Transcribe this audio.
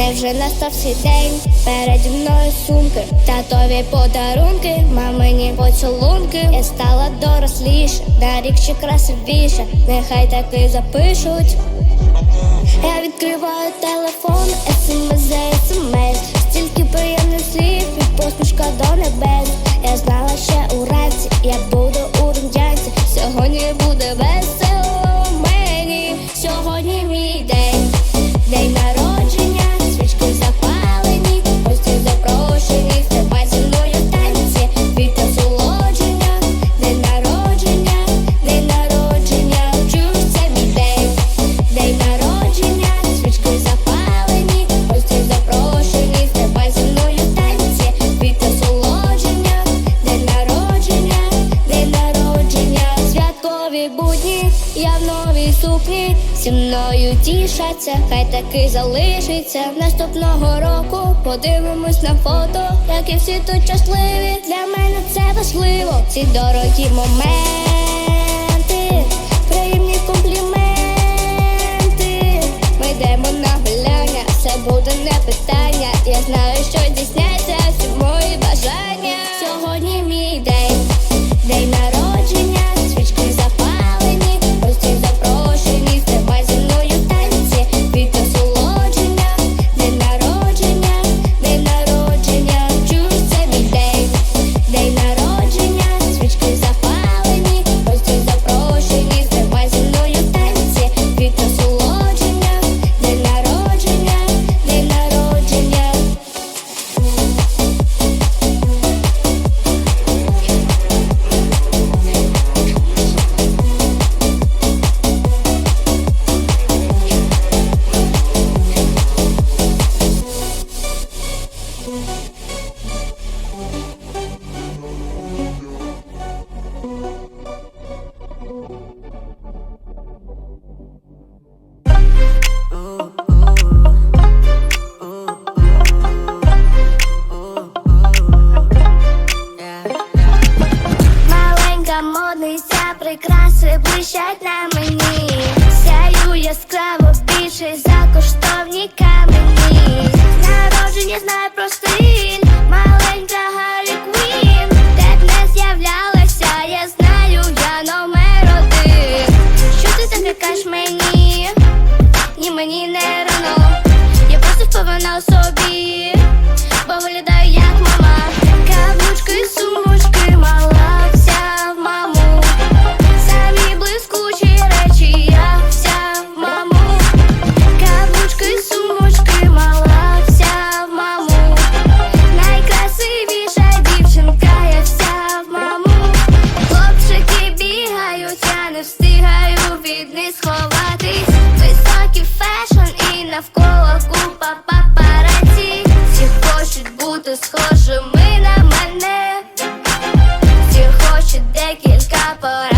Невже настав свій день? Переді мною сумки, татові подарунки, мамині поцілунки. Я стала доросліше, на рік ще красивіше, нехай таки запишуть. Я відкриваю телефон, смс за смс Стільки приємних слів і посмішка до небес Я знала ще уранці, я буду у рум'янці Сьогодні буде весело зі мною тішаться, хай таки залишиться наступного року. Подивимось на фото, які всі тут щасливі. Для мене це важливо, ці дорогі моменти, приємні компліменти. Ми йдемо на гуляння, все буде не питання. Я знаю, що дійсняться всі мої бажання. Маленька модниця, прикраси блищать на мені. Сяю яскраво більше за коштовні навколо купа папараці Всі хочуть бути схожими на мене, Всі хочуть декілька пора.